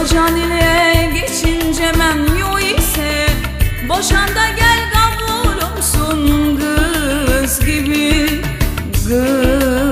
Kocan ile geçince memnu ise Boşan da gel kavurumsun kız gibi. Kız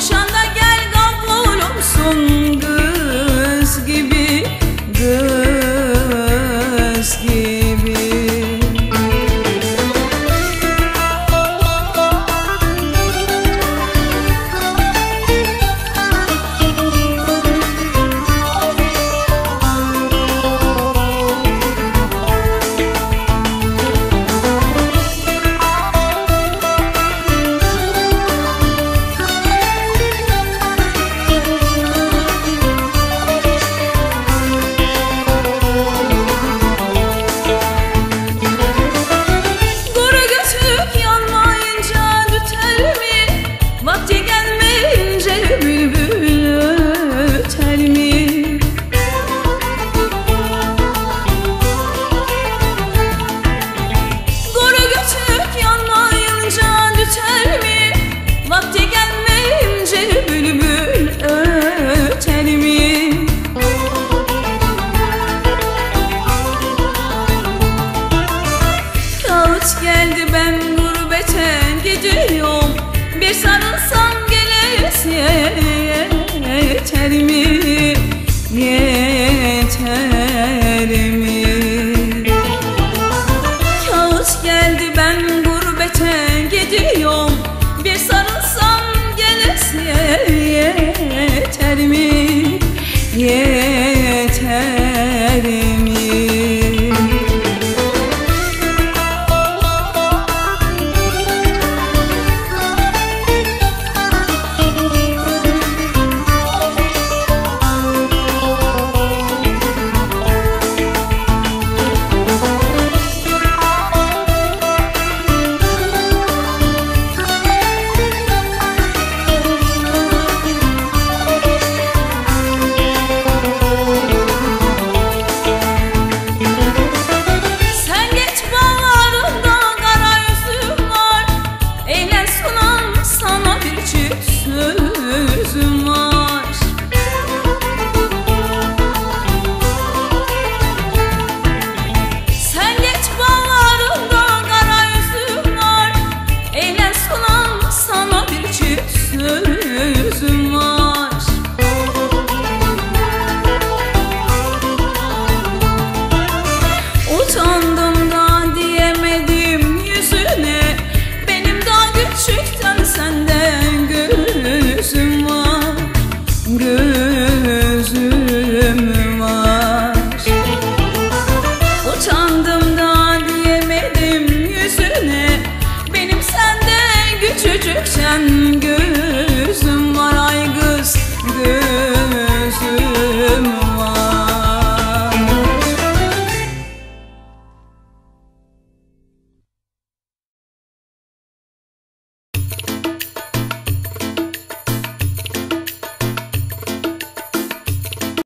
想在。Yeter